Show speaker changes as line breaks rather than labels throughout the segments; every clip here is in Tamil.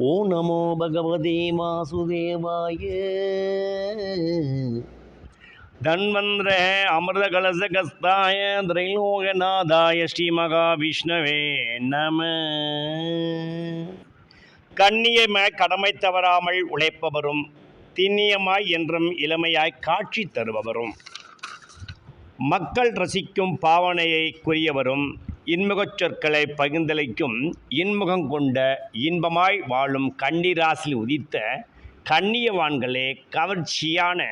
ஓ நமோ பகவதே வாசுதேவாய தன்வந்திர அமிர்த கலச கஸ்தாய திரைலோகநாதாய ஸ்ரீ மகாவிஷ்ணவே நம கண்ணியமாய் கடமை தவறாமல் உழைப்பவரும் திண்ணியமாய் என்றும் இளமையாய் காட்சி தருபவரும். மக்கள் ரசிக்கும் பாவனையை குறியவரும் இன்முகச் சொற்களை பகிர்ந்தளிக்கும் இன்முகம் கொண்ட இன்பமாய் வாழும் கன்னிராசியில் உதித்த கண்ணியவான்களே கவர்ச்சியான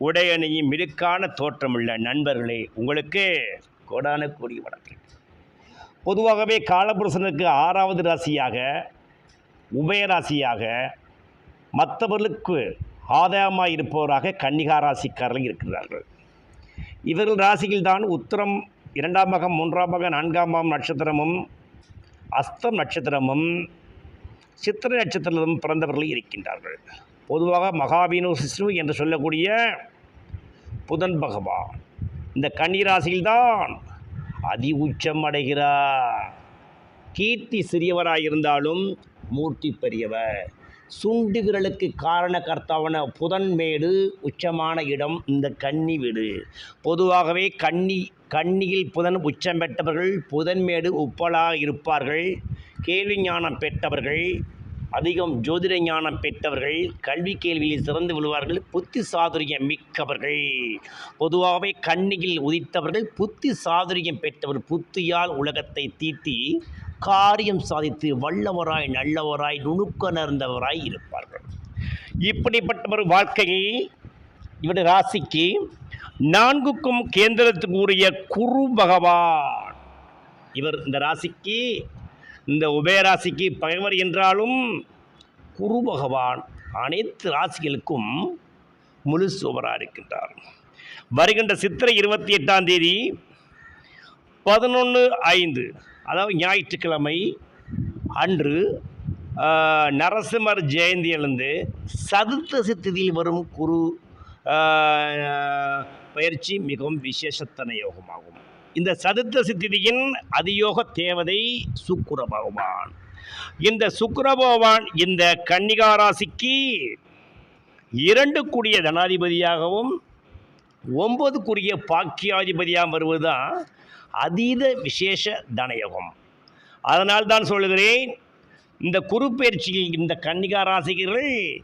உடையணியும் மிடுக்கான தோற்றமுள்ள நண்பர்களே உங்களுக்கு கோடான கூடிய வணக்கம் பொதுவாகவே காலபுருஷனுக்கு ஆறாவது ராசியாக உபயராசியாக மற்றவர்களுக்கு ஆதாயமாக இருப்பவராக கன்னிகா ராசிக்காரர்கள் இருக்கிறார்கள். இவர்கள் ராசியில்தான் உத்தரம் இரண்டாம் மகம் மூன்றாம் மகம் நான்காம் மகம் நட்சத்திரமும் அஸ்தம் நட்சத்திரமும் சித்திரை நட்சத்திரமும் பிறந்தவர்கள் இருக்கின்றார்கள். பொதுவாக மகாவினு சிஷ்ணு என்று சொல்லக்கூடிய புதன் பகவான். இந்த கன்னிராசியில்தான் அதி உச்சம் அடைகிறார். கீர்த்தி சிறியவராயிருந்தாலும் மூர்த்தி பெரியவர். சுண்டு விரலுக்கு காரணக்கர்த்தாவன புதன்மேடு உச்சமான இடம் இந்த கன்னி வீடு. பொதுவாகவே கன்னி கன்னியில் புதன் உச்சம் பெற்றவர்கள் புதன்மேடு உப்பலாக இருப்பார்கள். கேள்வி ஞானம் பெற்றவர்கள் அதிகம் ஜோதிட ஞானம் பெற்றவர்கள் கல்வி கேள்வியில் சிறந்து விழுவார்கள் புத்தி சாதுரியம் மிக்கவர்கள். பொதுவாகவே கண்ணியில் உதித்தவர்கள் புத்தி சாதுரியம் பெற்றவர் புத்தியால் உலகத்தை தீட்டி காரியம் சாதித்து வல்லவராய் நல்லவராய் நுணுக்கணர்ந்தவராய் இருப்பார்கள். இப்படிப்பட்ட ஒரு வாழ்க்கையை இவருடைய ராசிக்கு நான்குக்கும் கேந்திரத்துக்கு உரிய குரு பகவான். இவர் இந்த ராசிக்கு இந்த உபயராசிக்கு பகைவர் என்றாலும் குரு பகவான் அனைத்து ராசிகளுக்கும் முழு சுவராக இருக்கின்றார். வருகின்ற சித்திரை இருபத்தி எட்டாம் தேதி பதினொன்று ஐந்து அதாவது ஞாயிற்றுக்கிழமை அன்று நரசிம்மர் ஜெயந்தியிலிருந்து சதுர்த்தசி திதியில் வரும் குரு பயிற்சி மிகவும் விசேஷத்தன யோகமாகும் இந்த சதுர்த்த சித்திதியின் அதியோக தேவதை சுக்குர பகவான் இந்த சுக்கிர பகவான் இந்த கன்னிகா ராசிக்கு இரண்டு கூடிய தனாதிபதியாகவும் ஒன்பதுக்குரிய பாக்கியாதிபதியாக வருவதுதான் அதீத விசேஷ தனயோகம். அதனால் தான் சொல்லுகிறேன் இந்த குருப்பெயர்ச்சியில் இந்த கன்னிகா ராசிகர்கள்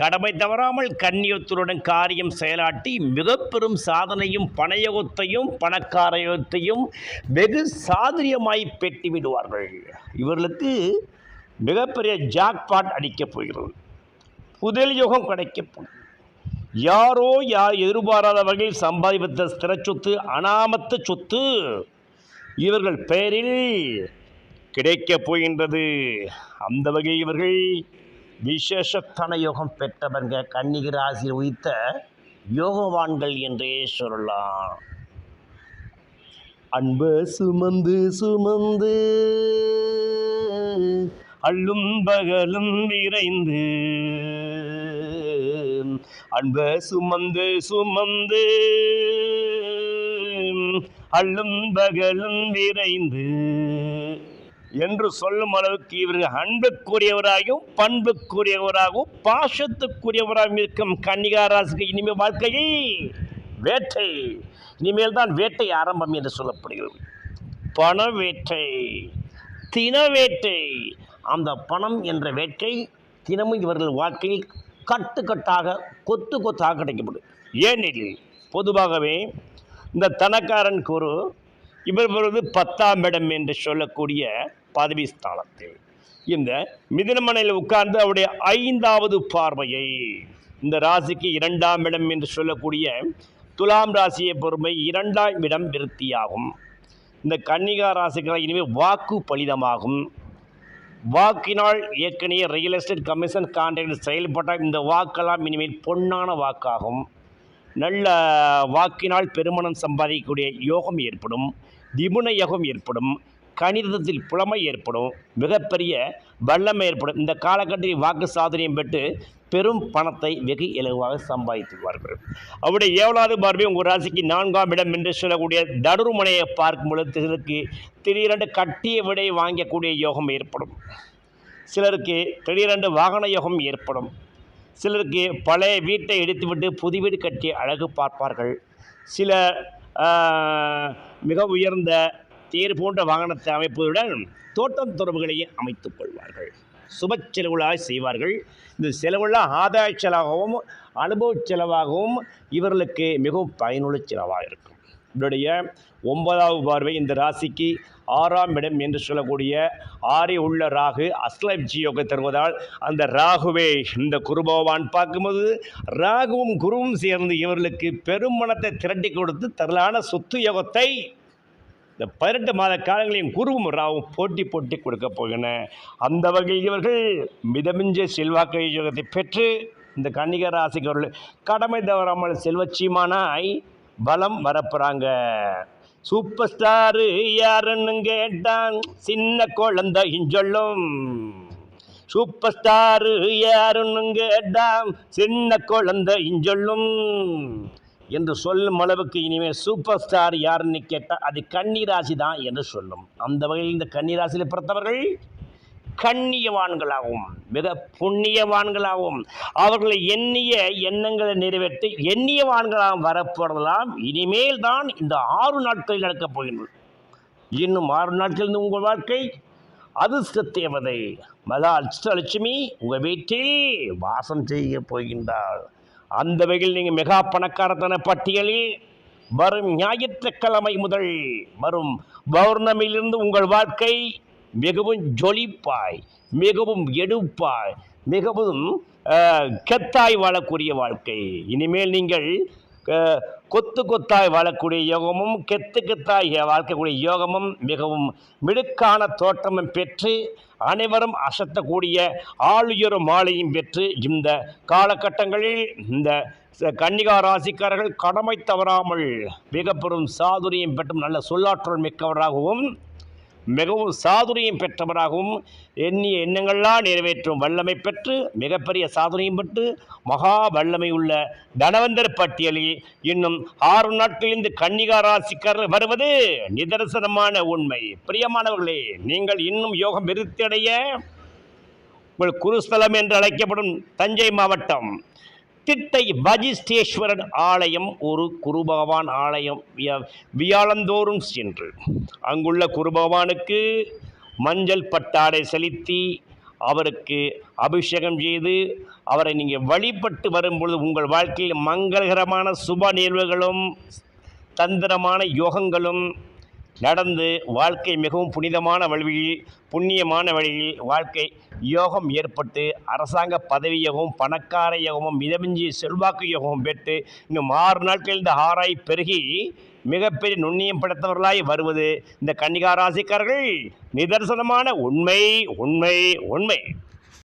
கடமை தவறாமல் கண்ணியத்துடன் காரியம் செயலாட்டி மிக பெரும் சாதனையும் பணயோகத்தையும் பணக்காரயோகத்தையும் வெகு சாதுரியமாய் பெட்டி விடுவார்கள் இவர்களுக்கு மிகப்பெரிய ஜாக்பாட் அடிக்கப் போகிறது. புதல் யோகம் கிடைக்கப் போகிறது யாரோ யார் எதிர்பாராத வகையில் சம்பாதித்த ஸ்திர சொத்து அனாமத்த சொத்து இவர்கள் பெயரில் கிடைக்கப் போகின்றது. அந்த வகை இவர்கள் விசேஷத்தன யோகம் பெற்றவங்க கன்னிகை ராசியில் உயித்த யோகவான்கள் என்றே சொல்லலாம். அன்பு சுமந்து சுமந்து அள்ளும் பகலும் விரைந்து அன்பு சுமந்து சுமந்து அள்ளும் பகலும் விரைந்து என்று சொல்லும் அளவுக்கு இவர்கள் அன்புக்குரியவராகவும் பண்புக்குரியவராகவும் பாசத்துக்குரியவராகவும் இருக்கும் கன்னிகாராசுக்கு இனிமேல் வாழ்க்கையை வேட்டை. இனிமேல் தான் வேட்டை ஆரம்பம் என்று சொல்லப்படுகிறது. பண வேட்டை தின வேட்டை. அந்த பணம் என்ற வேட்டை தினமும் இவர்கள் வாழ்க்கையில் கட்டுக்கட்டாக கொத்து கொத்தாக கிடைக்கப்படும். ஏனெனில் பொதுவாகவே இந்த தனக்காரன் குரு இவர் வருவது பத்தாம் இடம் என்று சொல்லக்கூடிய பதவி ஸ்தானத்தில் இந்த மிதனமனையில் உட்கார்ந்து அவருடைய ஐந்தாவது பார்வையை இந்த ராசிக்கு இரண்டாம் இடம் என்று சொல்லக்கூடிய துலாம் ராசியை பொறுமை இரண்டாம் இடம் விருத்தியாகும். இந்த கன்னிகா ராசிக்கு இனிமேல் வாக்கு பலிதமாகும். வாக்கினால் ஏற்கனவே ரியல் எஸ்டேட் கமிஷன் கான்ட்ராக்ட் செயல்பட்டால் இந்த வாக்கெல்லாம் இனிமேல் பொன்னான வாக்காகும். நல்ல வாக்கினால் பெருமணம் சம்பாதிக்கக்கூடிய யோகம் ஏற்படும் திபுண யோகம் ஏற்படும் கணிதத்தில் புலமை ஏற்படும் மிகப்பெரிய வல்லமை ஏற்படும். இந்த காலகட்டத்தில் வாக்கு சாதனையும் பெற்று பெரும் பணத்தை வெகு இலகுவாக சம்பாதித்துவார்கள் அவருடைய ஏவலாது பார்வை உங்கள் ராசிக்கு நான்காம் இடம் என்று சொல்லக்கூடிய தடுருமனையை பார்க்கும் பொழுது சிலருக்கு திடீரென்று கட்டிய விடை வாங்கக்கூடிய யோகம் ஏற்படும். சிலருக்கு திடீரென்று வாகன யோகம் ஏற்படும். சிலருக்கு பழைய வீட்டை இடித்துவிட்டு புது வீடு கட்டி அழகு பார்ப்பார்கள். சில மிக உயர்ந்த தேர் போன்ற வாகனத்தை அமைப்பதுடன் தோட்டம் தொடர்புகளையே அமைத்துக் கொள்வார்கள். சுப செலவுகளாக செய்வார்கள். இந்த செலவுலாம் ஆதாய செலவாகவும் அனுபவ செலவாகவும் இவர்களுக்கு மிகவும் பயனுள்ள செலவாக இருக்கும். இவருடைய ஒன்பதாவது பார்வை இந்த ராசிக்கு ஆறாம் இடம் என்று சொல்லக்கூடிய ஆறி உள்ள ராகு அஸ்லப்ஜி யோகை தருவதால் அந்த ராகுவே இந்த குரு பகவான் பார்க்கும்போது ராகுவும் குருவும் சேர்ந்து இவர்களுக்கு பெருமணத்தை திரட்டி கொடுத்து தரலான சொத்து யோகத்தை இந்த பதினெட்டு மாத காலங்களையும் குருவும் ராவும் போட்டி போட்டி கொடுக்க போகின்றன. அந்த வகையில் இவர்கள் மிதமிஞ்ச செல்வாக்கு யோகத்தை பெற்று இந்த கன்னிக ராசிக்கு அவர்கள் கடமை தவறாமல் செல்வச்சியமானாய் பலம் வரப்போகிறாங்க சூப்பர் ஸ்டாரு யாருன்னு கேட்டான். சின்ன குழந்தை சொல்லும். சூப்பர் ஸ்டாரு யாருன்னு கேட்டான். சின்ன குழந்தை சொல்லும். என்று சொல்லும் அளவுக்கு இனிமேல் சூப்பர் ஸ்டார் யாருன்னு கேட்டால் அது கன்னிராசி தான் என்று சொல்லும். அந்த வகையில் இந்த கன்னிராசியில் பிறந்தவர்கள் கண்ணியவான்களாகவும் மிக புண்ணியவான்களாகவும் அவர்களை எண்ணிய எண்ணங்களை நிறைவேற்றி எண்ணியவான்களாகவும் வரப்போறதெல்லாம் இனிமேல் தான் இந்த ஆறு நாட்களில் நடக்கப் போகின்றது. இன்னும் ஆறு நாட்களில் உங்கள் வாழ்க்கை. அதிர்ஷ்ட தேவதை மதா அஷ்டலட்சுமி உங்கள் வீட்டில் வாசம் செய்ய போகின்றாள். அந்த வகையில் நீங்கள் மெகா பணக்காரத்தன பட்டியலில் வரும் ஞாயிற்றுக்கிழமை முதல் வரும் பௌர்ணமியிலிருந்து உங்கள் வாழ்க்கை மிகவும் ஜொலிப்பாய் மிகவும் எடுப்பாய் மிகவும் கெத்தாய் வாழக்கூடிய வாழ்க்கை. இனிமேல் நீங்கள் கொத்து கொத்தாய் வாழக்கூடிய யோகமும் கெத்து கெத்தாய் வாழ்க்கக்கூடிய யோகமும் மிகவும் மிடுக்கான தோற்றமும் பெற்று அனைவரும் அசத்தக்கூடிய ஆளுயரும் மாலையும் பெற்று இந்த காலகட்டங்களில் இந்த கன்னிகா ராசிக்காரர்கள் கடமை தவறாமல் மிகப்பெரும் சாதுரியம் பெற்றும் நல்ல சொல்லாற்றல் மிக்கவராகவும் மிகவும் சாதுரியம் பெற்றவராகவும் எண்ணிய எண்ணங்கள்லாம் நிறைவேற்றும் வல்லமை பெற்று மிகப்பெரிய சாதுரியம் பெற்று மகா வல்லமை உள்ள தனவந்தர் பட்டியலில் இன்னும் ஆறு நாட்களிலிருந்து கன்னிகா ராசிக்கர் வருவது நிதர்சனமான உண்மை. பிரியமானவர்களே நீங்கள் இன்னும் யோகம் விருத்தியடைய உங்கள் குருஸ்தலம் என்று அழைக்கப்படும் தஞ்சை மாவட்டம் திட்டை வஜிஷ்டேஸ்வரன் ஆலயம் ஒரு குருபகவான் ஆலயம் வியா- வியாழந்தோறும் சென்று. அங்குள்ள குருபகவானுக்கு மஞ்சள் பட்டாடை செலுத்தி அவருக்கு அபிஷேகம் செய்து அவரை நீங்கள் வழிபட்டு வரும்பொழுது உங்கள் வாழ்க்கையில் மங்களகரமான சுப நிகழ்வுகளும் தந்திரமான யோகங்களும் நடந்து வாழ்க்கை மிகவும் புனிதமான வழியில் புண்ணியமான வழியில் வாழ்க்கை யோகம் ஏற்பட்டு அரசாங்க பதவி யோகம் பணக்கார யோகமும் மிதமிஞ்சி செல்வாக்கு யோகமும் பெற்று இன்னும் ஆறு நாட்களில் இந்த ஆராய் பெருகி மிகப்பெரிய நுண்ணியம் படைத்தவர்களாய் வருவது இந்த கன்னிகா ராசிக்காரர்கள். நிதர்சனமான உண்மை உண்மை உண்மை.